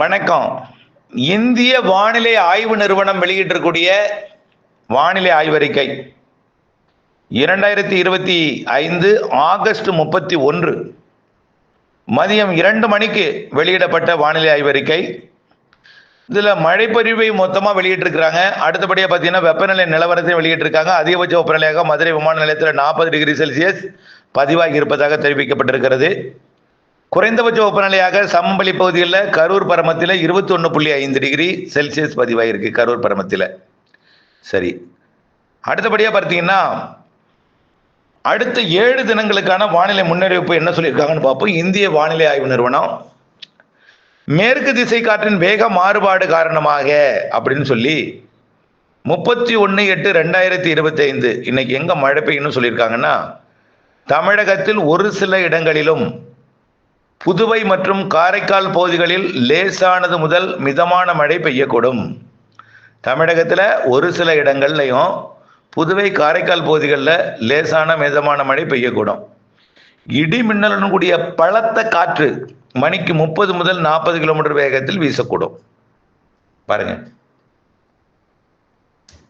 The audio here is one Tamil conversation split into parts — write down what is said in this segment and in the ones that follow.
வணக்கம். இந்திய வானிலை ஆய்வு நிறுவனம் வெளியிட்டிருக்கூடிய வானிலை ஆய்வறிக்கை. இரண்டாயிரத்தி இருபத்தி ஐந்து ஆகஸ்ட் முப்பத்தி ஒன்று. மதியம் இரண்டு மணிக்கு வெளியிடப்பட்ட வானிலை ஆய்வறிக்கை. இதில் மழைப்பொழிவை மொத்தமாக வெளியிட்டிருக்கிறாங்க. அடுத்தபடியாக பார்த்தீங்கன்னா வெப்பநிலை நிலவரத்தையும் வெளியிட்டிருக்காங்க. அதிகபட்ச வெப்பநிலையாக மதுரை விமான நிலையத்தில் நாற்பது டிகிரி செல்சியஸ் பதிவாகி இருப்பதாக தெரிவிக்கப்பட்டிருக்கிறது. குறைந்தபட்ச வெப்பநிலையாக சம்பளி பகுதியில் கரூர் பரமத்தில் இருபத்தி ஒன்று புள்ளி ஐந்து டிகிரி செல்சியஸ் பதிவாயிருக்கு கரூர் பரமத்தில். சரி. அடுத்தபடியாக பார்த்தீங்கன்னா அடுத்த ஏழு தினங்களுக்கான வானிலை முன்னறிவிப்பு என்ன சொல்லியிருக்காங்கன்னு பார்ப்போம். இந்திய வானிலை ஆய்வு நிறுவனம் மேற்கு திசை காற்றின் வேக மாறுபாடு காரணமாக அப்படின்னு சொல்லி முப்பத்தி ஒன்று எட்டு ரெண்டாயிரத்தி இருபத்தி ஐந்து இன்னைக்கு எங்கே மழை பெய்யுன்னு சொல்லியிருக்காங்கன்னா தமிழகத்தில் ஒரு சில இடங்களிலும் புதுவை மற்றும் காரைக்கால் பகுதிகளில் லேசானது முதல் மிதமான மழை பெய்யக்கூடும். தமிழகத்தில் ஒரு சில இடங்கள்லையும் புதுவை காரைக்கால் பகுதிகளில் லேசான மிதமான மழை பெய்யக்கூடும். இடி மின்னலுடன் கூடிய பலத்த காற்று மணிக்கு முப்பது முதல் நாற்பது கிலோமீட்டர் வேகத்தில் வீசக்கூடும். பாருங்க.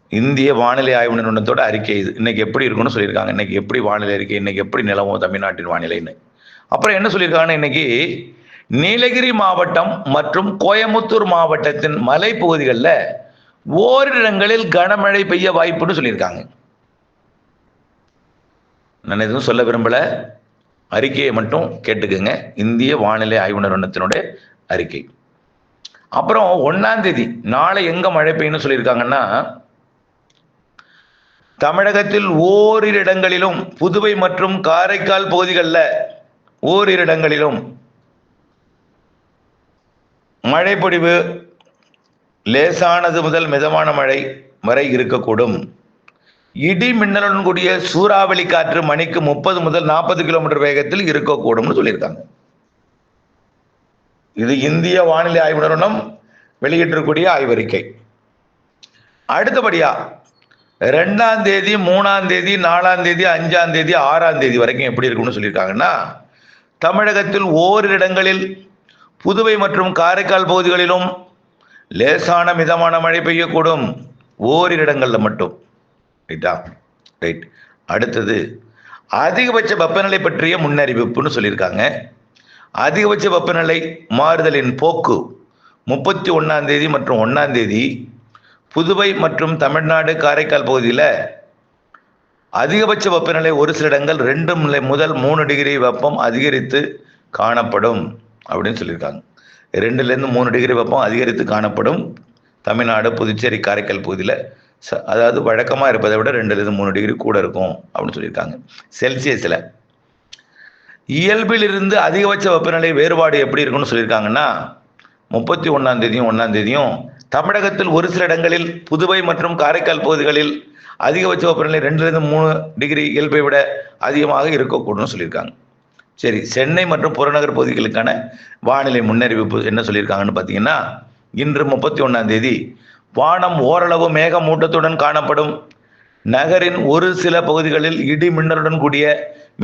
இந்திய வானிலை ஆய்வு நிறுவனத்தோட அறிக்கை இது. இன்னைக்கு எப்படி இருக்கும்னு சொல்லியிருக்காங்க. இன்னைக்கு எப்படி வானிலை அறிக்கை இன்னைக்கு எப்படி நிலவும் தமிழ்நாட்டின் வானிலைன்னு. அப்புறம் என்ன சொல்லியிருக்காங்க இன்னைக்கு நீலகிரி மாவட்டம் மற்றும் கோயமுத்தூர் மாவட்டத்தின் மலைப்பகுதிகளில் ஓரிடங்களில் கனமழை பெய்ய வாய்ப்புன்னு சொல்லியிருக்காங்க. நான் எதுவும் சொல்ல விரும்பல. அறிக்கையை மட்டும் கேட்டுக்கோங்க. இந்திய வானிலை ஆய்வு நிறுவனத்தினுடைய அறிக்கை. அப்புறம் ஒன்னாம் தேதி நாளை எங்க மழை பெய்யும்னு சொல்லியிருக்காங்கன்னா தமிழகத்தில் ஓரிரு இடங்களிலும் புதுவை மற்றும் காரைக்கால் பகுதிகளில் ஓரிரு இடங்களிலும் மழைப்பொழிவு லேசானது முதல் மிதமான மழை வரை இருக்கக்கூடும். இடி மின்னலுடன் கூடிய சூறாவளி காற்று மணிக்கு முப்பது முதல் நாற்பது கிலோமீட்டர் வேகத்தில் இருக்கக்கூடும்னு சொல்லியிருக்காங்க. இது இந்திய வானிலை ஆய்வு நிறுவனம் வெளியிட்டிருக்கூடிய ஆய்வறிக்கை. அடுத்தபடியா ரெண்டாம் தேதி மூணாம் தேதி நாலாம் தேதி அஞ்சாம் தேதி ஆறாம் தேதி வரைக்கும் எப்படி இருக்கும்னு சொல்லியிருக்காங்கன்னா தமிழகத்தில் ஓரிரு இடங்களில் புதுவை மற்றும் காரைக்கால் பகுதிகளிலும் லேசான மிதமான மழை பெய்யக்கூடும். ஓரிரு இடங்களில் மட்டும். ரைட்டா ரைட் அடுத்தது அதிகபட்ச வெப்பநிலை பற்றிய முன்னறிவிப்புன்னு சொல்லியிருக்காங்க. அதிகபட்ச வெப்பநிலை மாறுதலின் போக்கு முப்பத்தி ஒன்றாம் தேதி மற்றும் ஒன்றாம் தேதி புதுவை மற்றும் தமிழ்நாடு காரைக்கால் பகுதியில் அதிகபட்ச வெப்பநிலை ஒரு சில இடங்கள் ரெண்டு முதல் மூணு டிகிரி வெப்பம் அதிகரித்து காணப்படும் அப்படின்னு சொல்லியிருக்காங்க. ரெண்டுலேருந்து மூணு டிகிரி வெப்பம் அதிகரித்து காணப்படும் தமிழ்நாடு புதுச்சேரி காரைக்கால் பகுதியில். ச அதாவது வழக்கமாக இருப்பதை விட ரெண்டுலேருந்து மூணு டிகிரி கூட இருக்கும் அப்படின்னு சொல்லியிருக்காங்க. செல்சியஸில். இயல்பிலிருந்து அதிகபட்ச வெப்பநிலை வேறுபாடு எப்படி இருக்குன்னு சொல்லியிருக்காங்கன்னா முப்பத்தி ஒன்றாம் தேதியும் ஒன்றாம் தேதியும் தமிழகத்தில் ஒரு சில இடங்களில் புதுவை மற்றும் காரைக்கால் பகுதிகளில் அதிகபட்ச வெப்பநிலை ரெண்டுலேருந்து மூணு டிகிரி இயல்பை விட அதிகமாக இருக்கக்கூடும்னு சொல்லியிருக்காங்க. சரி சென்னை மற்றும் புறநகர் பகுதிகளுக்கான வானிலை முன்னறிவிப்பு என்ன சொல்லியிருக்காங்கன்னு பார்த்தீங்கன்னா இன்று முப்பத்தி ஒன்றாம் தேதி வானம் ஓரளவு மேகமூட்டத்துடன் காணப்படும். நகரின் ஒரு சில பகுதிகளில் இடி மின்னலுடன் கூடிய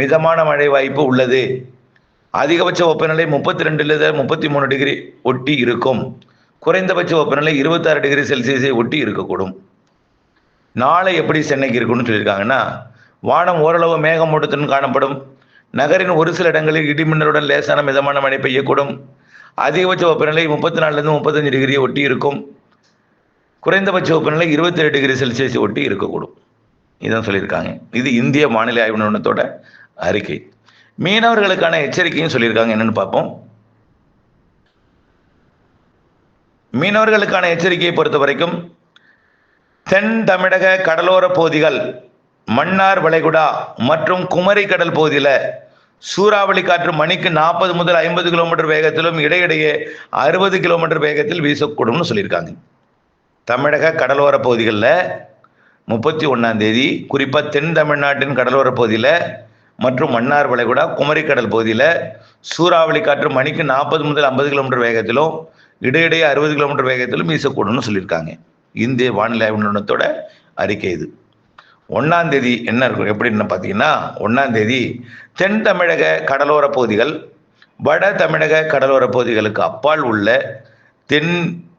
மிதமான மழை வாய்ப்பு உள்ளது. அதிகபட்ச வெப்பநிலை முப்பத்தி ரெண்டுலேருந்து முப்பத்தி மூணு டிகிரி ஒட்டி இருக்கும். குறைந்தபட்ச வெப்பநிலை இருபத்தாறு டிகிரி செல்சியஸை ஒட்டி இருக்கக்கூடும். நாளை எப்படி சென்னைக்கு இருக்கும்னு சொல்லியிருக்காங்கன்னா வானம் ஓரளவு மேகமூட்டத்துடன் காணப்படும். நகரின் ஒரு சில இடங்களில் இடிமின்னலுடன் லேசான மிதமான மழை பெய்யக்கூடும். அதிகபட்ச வெப்பநிலை முப்பத்தி நாலுலேருந்து முப்பத்தஞ்சு டிகிரியை ஒட்டி இருக்கும். குறைந்தபட்ச வெப்பநிலை இருபத்தி ஏழு டிகிரி செல்சியஸ் ஒட்டி இருக்கக்கூடும். இதான் சொல்லியிருக்காங்க. இது இந்திய வானிலை ஆய்வு நிறுவனத்தோட அறிக்கை. மீனவர்களுக்கான எச்சரிக்கையும் சொல்லியிருக்காங்க. என்னன்னு பார்ப்போம். மீனவர்களுக்கான எச்சரிக்கையை பொறுத்த வரைக்கும் தென் தமிழக கடலோர பகுதிகள் மன்னார் வளைகுடா மற்றும் குமரி கடல் பகுதியில் சூறாவளி காற்று மணிக்கு நாற்பது முதல் ஐம்பது கிலோமீட்டர் வேகத்திலும் இடையிடையே அறுபது கிலோமீட்டர் வேகத்தில் வீசக்கூடும்னு சொல்லியிருக்காங்க. தமிழக கடலோர பகுதிகளில் முப்பத்தி ஒன்றாம் தேதி குறிப்பாக தென் தமிழ்நாட்டின் கடலோர பகுதியில் மற்றும் மன்னார் வளைகுடா குமரி கடல் பகுதியில் சூறாவளி காற்று மணிக்கு நாற்பது முதல் ஐம்பது கிலோமீட்டர் வேகத்திலும் இடையிடையே அறுபது கிலோமீட்டர் வேகத்திலும் வீசக்கூடும்னு சொல்லியிருக்காங்க. இந்திய வானிலை நிறுவனத்தோட அறிக்கை இது. ஒன்றாம் தேதி என்ன இருக்கும்? எப்படின்னு பார்த்தீங்கன்னா ஒன்றாம் தேதி தென் தமிழக கடலோர பகுதிகள் வட தமிழக கடலோர பகுதிகளுக்கு அப்பால் உள்ள தென்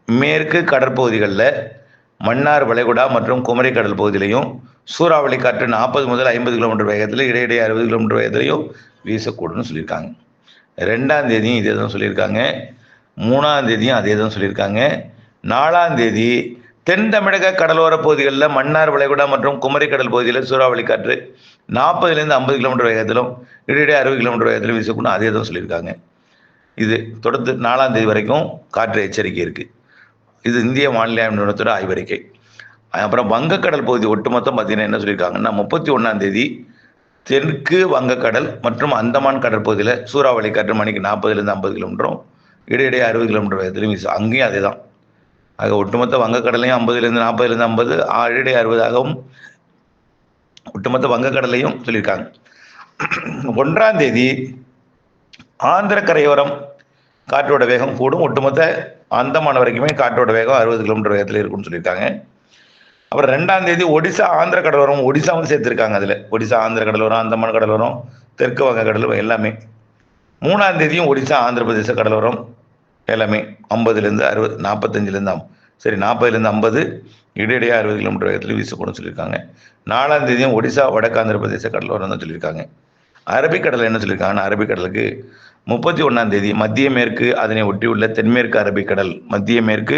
மேற்கு கடற்பகுதிகளில் மன்னார் வளைகுடா மற்றும் குமரி கடல் பகுதியிலையும் சூறாவளி காற்று நாற்பது முதல் ஐம்பது கிலோமீட்டர் வேகத்தில் இடையிடையே அறுபது கிலோமீட்டர் வேகத்திலையும் வீசக்கூடும்னு சொல்லியிருக்காங்க. ரெண்டாம் தேதியும் இதே தான் சொல்லியிருக்காங்க. மூணாம் தேதியும் அதே தான் சொல்லியிருக்காங்க. நாலாம் தேதி தென் தமிழக கடலோர பகுதிகளில் மன்னார் வளைகுடா மற்றும் குமரி கடல் பகுதியில் சூறாவளி காற்று நாற்பதுலேருந்து ஐம்பது கிலோமீட்டர் வேகத்திலும் இடையிடையே அறுபது கிலோமீட்டர் வேகத்திலும் வீசக்கூடும். அதே தான் சொல்லியிருக்காங்க. இது தொடர்ந்து நாலாம் தேதி வரைக்கும் காற்று எச்சரிக்கை இருக்குது இது இந்திய வானிலை நிறுவனத்தோட ஆய்வறிக்கை. அப்புறம் வங்கக்கடல் பகுதி ஒட்டுமொத்தம் பார்த்தீங்கன்னா என்ன சொல்லியிருக்காங்கன்னா முப்பத்தி ஒன்றாம் தேதி தெற்கு வங்கக்கடல் மற்றும் அந்தமான் கடற்பகுதியில் சூறாவளி காற்று மணிக்கு நாற்பதுலேருந்து ஐம்பது கிலோமீட்டரும் இடையிடையே அறுபது கிலோமீட்டர் வேகத்திலும் வீசும். அங்கேயும் அதே தான் ஆக ஒட்டுமொத்த வங்கக்கடலையும் ஐம்பதுலேருந்து நாற்பதுலேருந்து ஐம்பது ஆழடி அறுபதாகவும் ஒட்டுமொத்த வங்கக்கடலையும் சொல்லியிருக்காங்க. ஒன்றாம் தேதி ஆந்திர கரையோரம் காற்றோட வேகம் கூடும். ஒட்டுமொத்த அந்தமான் வரைக்குமே காற்றோட வேகம் அறுபது கிலோமீட்டர் வேகத்தில் இருக்கும்னு சொல்லியிருக்காங்க. அப்புறம் ரெண்டாம் தேதி ஒடிசா ஆந்திர கடலோரம் ஒடிசாவும் சேர்த்துருக்காங்க அதில். ஒடிசா ஆந்திர கடலோரம் அந்தமான கடலோரம் தெற்கு வங்க கடலோரம் எல்லாமே. மூணாம் தேதியும் ஒடிசா ஆந்திர பிரதேச கடலோரம் எல்லாமே ஐம்பதுலேருந்து அறுபது நாற்பத்தஞ்சிலேருந்து அம் சரி நாற்பதுலேருந்து ஐம்பது இடையிடையே அறுபது கிலோமீட்டர் வேகத்தில் வீசக்கூடும் சொல்லியிருக்காங்க. நாலாம் தேதியும் ஒடிசா வடக்காந்திர பிரதேச கடலோரம் தான் சொல்லியிருக்காங்க. அரபிக்கடல் என்ன சொல்லியிருக்காங்கன்னா அரபிக்கடலுக்கு முப்பத்தி ஒன்றாம் தேதி மத்திய மேற்கு அதனை ஒட்டியுள்ள தென்மேற்கு அரபிக்கடல் மத்திய மேற்கு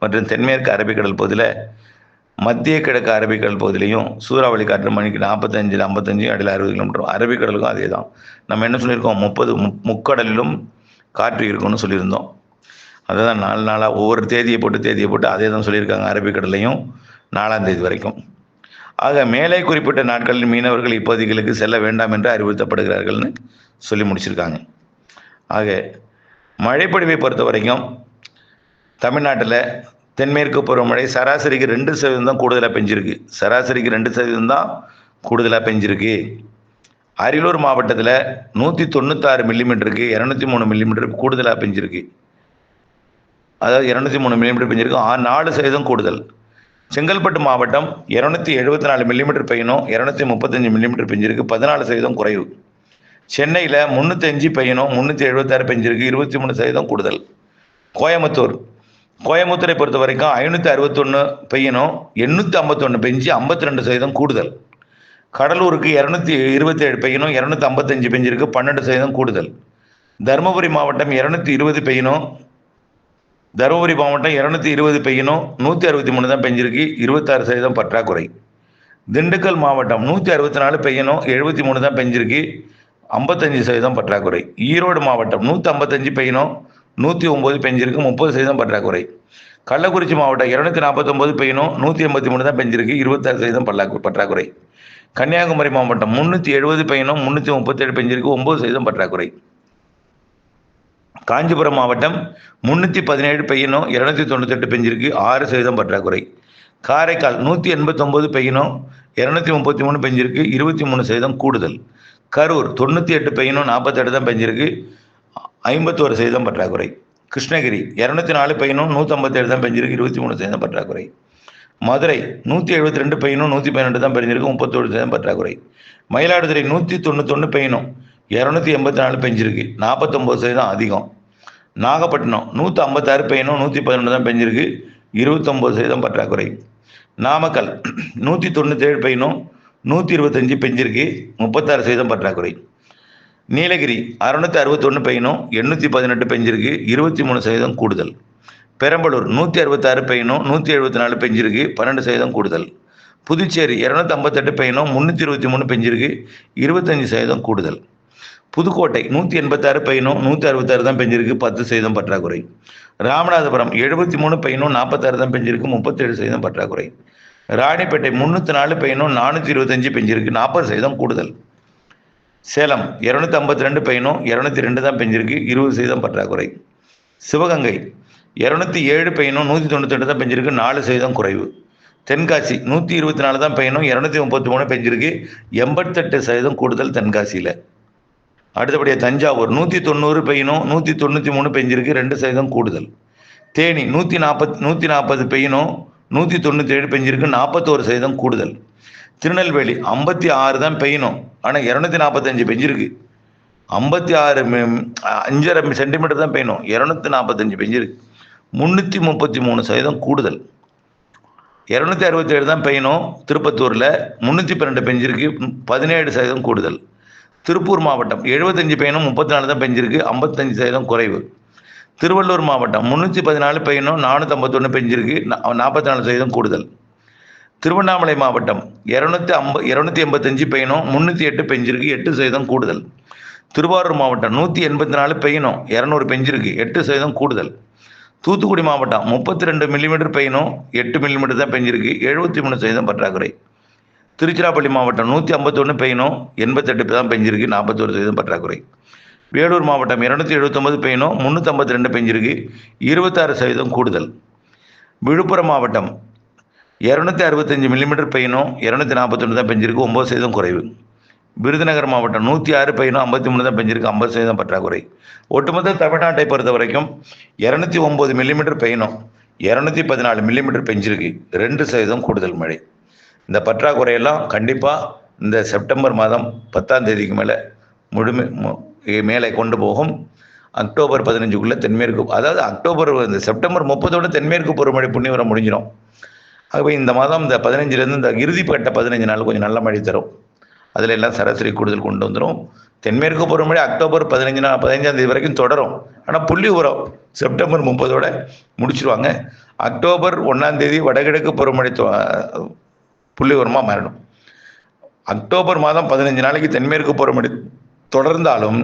மற்றும் தென்மேற்கு அரபிக்கடல் பகுதியில் மத்திய கிழக்கு அரபிக்கடல் பகுதியிலையும் சூறாவளி காற்று மணிக்கு நாற்பத்தஞ்சு ஐம்பத்தஞ்சு அடியில் அறுபது கிலோமீட்டர் அரபிக்கடலுக்கும் அதே தான் நம்ம என்ன சொல்லியிருக்கோம்? முப்பது முக்கடலிலும் காற்று இருக்கும்னு சொல்லியிருந்தோம். அதை தான் நாலு நாளாக ஒவ்வொரு தேதியை போட்டு தேதியை போட்டு அதே தான் சொல்லியிருக்காங்க அரபிக்கடல்லையும் நாலாம் தேதி வரைக்கும். ஆக மேலே குறிப்பிட்ட நாட்களில் மீனவர்கள் இப்பகுதிகளுக்கு செல்ல வேண்டாம் என்று அறிவுறுத்தப்படுகிறார்கள்னு சொல்லி முடிச்சிருக்காங்க. ஆக மழைப்பொழிவை பொறுத்த வரைக்கும் தமிழ்நாட்டில் தென்மேற்கு பருவமழை சராசரிக்கு ரெண்டு சதவீதம் தான் கூடுதலாக பெஞ்சிருக்கு. சராசரிக்கு ரெண்டு சதவீதம் தான் கூடுதலாக பெஞ்சிருக்கு. அரியலூர் மாவட்டத்தில் நூற்றி தொண்ணூத்தாறு மில்லிமீட்டருக்கு இரநூத்தி மூணு மில்லிமீட்டர் கூடுதலாக பெஞ்சிருக்கு. அதாவது இரநூத்தி மூணு மில்லிமீட்டர் பெஞ்சிருக்கு ஆ நாலு சதவீதம் கூடுதல். செங்கல்பட்டு மாவட்டம் இரநூத்தி எழுபத்தி நாலு மில்லிமீட்டர் பெய்யணும் இரநூத்தி முப்பத்தஞ்சு மில்லிமீட்டர் பெஞ்சிருக்கு. பதினாலு சதவீதம் குறைவு. சென்னையில் முந்நூற்றஞ்சு பெய்யணும் முந்நூற்றி எழுபத்தாறு பெஞ்சிருக்கு. இருபத்தி மூணு சதவீதம் கூடுதல். கோயம்புத்தூர். கோயம்புத்தூரை பொறுத்த வரைக்கும் ஐநூற்றி அறுபத்தொன்று பெய்யணும் எண்ணூற்றி ஐம்பத்தொன்று பெஞ்சு ஐம்பத்தி ரெண்டு சதவீதம் கூடுதல். கடலூருக்கு இரநூத்தி இருபத்தி ஏழு பெய்யணும் இரநூத்தி ஐம்பத்தஞ்சு பெஞ்சிருக்கு. பன்னெண்டு சதவீதம் கூடுதல். தருமபுரி மாவட்டம் இரநூத்தி இருபது பெய்யணும் தருமபுரி மாவட்டம் இரநூத்தி இருபது பெய்யணும் நூற்றி அறுபத்தி மூணு தான் பெஞ்சிருக்கு இருபத்தாறு சதவீதம் பற்றாக்குறை. திண்டுக்கல் மாவட்டம் நூற்றி அறுபத்தி நாலு பெய்யணும் எழுபத்தி மூணு தான் பெஞ்சிருக்கு ஐம்பத்தஞ்சு சதவீதம் பற்றாக்குறை. ஈரோடு மாவட்டம் நூற்றி ஐம்பத்தஞ்சு பெய்யணும் நூற்றி ஒம்பது பெஞ்சிருக்கு முப்பது சதவீதம் பற்றாக்குறை. கள்ளக்குறிச்சி மாவட்டம் இரநூத்தி நாற்பத்தொம்பது பெய்யணும் நூற்றி எண்பத்தி மூணு தான் பெஞ்சிருக்கு இருபத்தாறு சதவீதம் பல்லாக்கு பற்றாக்குறை. கன்னியாகுமரி மாவட்டம் முந்நூற்றி எழுபது பெய்யணும் முந்நூற்றி முப்பத்தேழு பெஞ்சிருக்கு ஒம்பது சதவீதம் பற்றாக்குறை. காஞ்சிபுரம் மாவட்டம் முந்நூற்றி பதினேழு பெய்யணும் இரநூத்தி தொண்ணூத்தெட்டு பெஞ்சிருக்கு ஆறு சதவீதம் பற்றாக்குறை. காரைக்கால் நூற்றி எண்பத்தொம்போது பெய்யணும் இரநூத்தி முப்பத்தி மூணு பெஞ்சிருக்கு இருபத்தி மூணு சதவீதம் கூடுதல். கரூர் தொண்ணூற்றி எட்டு பெய்யணும் நாற்பத்தெட்டு தான் பெஞ்சிருக்கு ஐம்பத்தோரு சதவீதம் பற்றாக்குறை. கிருஷ்ணகிரி இரநூத்தி நாலு பெய்யணும் நூற்றம்பத்தேழு தான் பெஞ்சிருக்கு இருபத்தி மூணு சதவீதம் பற்றாக்குறை. மதுரை நூற்றி எழுபத்தி ரெண்டு பெய்யணும் நூற்றி பன்னெண்டு தான் பெஞ்சிருக்கு முப்பத்தோரு சதவீதம் பற்றாக்குறை. மயிலாடுதுறை நூற்றி தொண்ணூத்தொன்று பெய்யணும் இரநூத்தி எண்பத்தி நாலு பெஞ்சிருக்கு நாற்பத்தொம்போது சதவீதம் அதிகம். நாகப்பட்டினம் நூற்றி ஐம்பத்தாறு பெய்யணும் நூற்றி பதினொன்று தான் பெஞ்சிருக்கு. இருபத்தொம்போது சதவீதம் பற்றாக்குறை. நாமக்கல் நூற்றி தொண்ணூற்றேழு பெய்யணும் நூற்றி இருபத்தஞ்சி பெஞ்சிருக்கு. முப்பத்தாறு சதவீதம் பற்றாக்குறை. நீலகிரி அறுநூத்தி அறுபத்தொன்று பெய்யணும் எண்ணூற்றி பதினெட்டு பெஞ்சிருக்கு. இருபத்தி மூணு சதவீதம் கூடுதல். பெரம்பலூர் நூற்றி அறுபத்தாறு பெய்யணும் நூற்றி எழுபத்தி நாலு பெஞ்சிருக்கு. பன்னெண்டு சதவீதம் கூடுதல். புதுச்சேரி இரநூத்தி ஐம்பத்தெட்டு பெய்யணும் முந்நூற்றி இருபத்தி மூணு பெஞ்சிருக்கு. இருபத்தஞ்சி சதவீதம் கூடுதல். புதுக்கோட்டை நூற்றி எண்பத்தாறு பையனும் நூற்றி அறுபத்தாறு தான் பெஞ்சிருக்கு பத்து சதவீதம் பற்றாக்குறை. ராமநாதபுரம் எழுபத்தி மூணு பையனும் நாற்பத்தாறு தான் பெஞ்சிருக்கு முப்பத்தேழு சதவீதம் பற்றாக்குறை. ராணிப்பேட்டை முந்நூற்றி நாலு பையனும் நானூற்றி இருபத்தஞ்சு பெஞ்சிருக்கு நாற்பது சதவீதம் கூடுதல். சேலம் இரநூத்தி ஐம்பத்தி ரெண்டு பையனும் இரநூத்தி ரெண்டு தான் பெஞ்சிருக்கு இருபது சதவீதம் பற்றாக்குறை. சிவகங்கை இரநூத்தி ஏழு பையனும் நூற்றி தொண்ணூத்தெட்டு தான் பெஞ்சிருக்கு நாலு சதவீதம் குறைவு. தென்காசி நூற்றி இருபத்தி நாலு தான் பையனும் இரநூத்தி முப்பத்தி மூணு பெஞ்சிருக்கு எண்பத்தெட்டு சதவீதம் கூடுதல் தென்காசியில். அடுத்தபடியாக தஞ்சாவூர் நூற்றி தொண்ணூறு பெய்யணும் நூற்றி தொண்ணூற்றி மூணு பெஞ்சிருக்கு ரெண்டு சதவீதம் கூடுதல். தேனி நூற்றி நாற்பத் நூற்றி நாற்பது பெய்யணும் நூற்றி தொண்ணூற்றி ஏழு பெஞ்சிருக்கு நாற்பத்தோரு சதவீதம் கூடுதல். திருநெல்வேலி ஐம்பத்தி ஆறு தான் பெய்யணும் ஆனால் இரநூத்தி நாற்பத்தஞ்சு பெஞ்சிருக்கு. ஐம்பத்தி ஆறு அஞ்சரை சென்டிமீட்டர் தான் பெய்யணும் இரநூத்தி நாற்பத்தஞ்சு பெஞ்சிருக்கு. முந்நூற்றி முப்பத்தி மூணு சதவீதம் கூடுதல். இரநூத்தி அறுபத்தேழு தான் பெய்யணும் திருப்பத்தூரில் முந்நூற்றி பன்னெண்டு பெஞ்சிருக்கு பதினேழு சதவீதம் கூடுதல். திருப்பூர் மாவட்டம். எழுபத்தஞ்சு பெய்யணும் முப்பத்தி நாலு தான் பெஞ்சிருக்கு. ஐம்பத்தஞ்சு சதவீதம் குறைவு. திருவள்ளூர் மாவட்டம். முந்நூற்றி பதினாலு பெய்யணும் நானூற்றம்பத்தொன்று பெஞ்சிருக்கு. நாற்பத்தி நாலு சதவீதம் கூடுதல். திருவண்ணாமலை மாவட்டம். இரநூத்தி ஐம்ப இரநூத்தி எண்பத்தஞ்சு பெயினும் முந்நூற்றி எட்டு பெஞ்சிருக்கு. எட்டு சதவீதம் கூடுதல். திருவாரூர் மாவட்டம். நூற்றி எண்பத்தி நாலு பெய்யணும் இரநூறு பெஞ்சிருக்கு. எட்டு சதவீதம் கூடுதல். தூத்துக்குடி மாவட்டம். முப்பத்தி ரெண்டு மில்லிமீட்டர் பெய்யணும் எட்டு மில்லிமீட்டர் தான் பெஞ்சிருக்கு. எழுபத்தி மூணு சதவீதம் பற்றாக்குறை. திருச்சிராப்பள்ளி மாவட்டம் நூற்றி ஐம்பத்தொன்று பெய்யணும் எண்பத்தெட்டு தான் பெஞ்சிருக்கு நாற்பத்தோரு சதவீதம் பற்றாக்குறை. வேலூர் மாவட்டம் இரநூத்தி எழுபத்தொம்பது பெய்யணும் முந்நூற்றம்பத்தி ரெண்டு பெஞ்சிருக்கு இருபத்தாறு சதவீதம் கூடுதல். விழுப்புரம் மாவட்டம் இரநூத்தி அறுபத்தஞ்சு மில்லிமீட்டர் பெய்யணும் இரநூத்தி நாற்பத்தொன்று தான் பெஞ்சிருக்கு ஒம்பது சதவீதம் குறைவு. விருதுநகர் மாவட்டம் நூற்றி ஆறு பெய்யணும் ஐம்பத்தி மூணு தான் பெஞ்சிருக்கு ஐம்பது சதவீதம் பற்றாக்குறை. ஒட்டுமொத்த தமிழ்நாட்டை பொறுத்த வரைக்கும் இரநூத்தி ஒம்பது மில்லிமீட்டர் பெய்யணும் இரநூத்தி பதினாலு மில்லிமீட்டர் பெஞ்சிருக்கு ரெண்டு சதவீதம் கூடுதல் மழை இந்த பற்றாக்குறையெல்லாம் கண்டிப்பாக இந்த செப்டம்பர் மாதம் பத்தாம் தேதிக்கு மேலே முழுமை மேலே கொண்டு போகும். அக்டோபர் பதினஞ்சுக்குள்ளே தென்மேற்கு அதாவது அக்டோபர் இந்த செப்டம்பர் முப்பதோட தென்மேற்கு பருவமழை புண்ணியவரம் முடிஞ்சிடும். ஆகவே இந்த மாதம் இந்த பதினஞ்சுலேருந்து இந்த இறுதிப்பட்ட பதினஞ்சு நாள் கொஞ்சம் நல்ல மழை தரும். அதில் எல்லாம் சராசரி கூடுதல் கொண்டு வந்துடும் தென்மேற்கு பருவமழை அக்டோபர் பதினஞ்சு நாள் பதினஞ்சாம் தேதி வரைக்கும் தொடரும். ஆனால் புள்ளி உரம் செப்டம்பர் முப்பதோட முடிச்சிருவாங்க. அக்டோபர் ஒன்றாம் தேதி வடகிழக்கு பருவமழை புள்ளிவரமாக மாறிடும். அக்டோபர் மாதம் பதினஞ்சு நாளைக்கு தென்மேற்கு பருவமழை தொடர்ந்தாலும்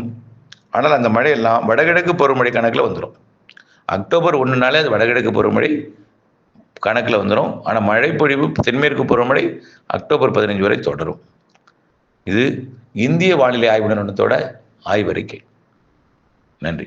ஆனால் அந்த மழையெல்லாம் வடகிழக்கு பருவமழை கணக்கில் வந்துடும் அக்டோபர் ஒன்றுனாலே அது வடகிழக்கு பருவமழை கணக்கில் வந்துடும் ஆனால் மழைப்பொழிவு தென்மேற்கு பருவமழை அக்டோபர் பதினஞ்சு வரை தொடரும். இது இந்திய வானிலை ஆய்வு நிறுவனத்தோட ஆய்வறிக்கை. நன்றி.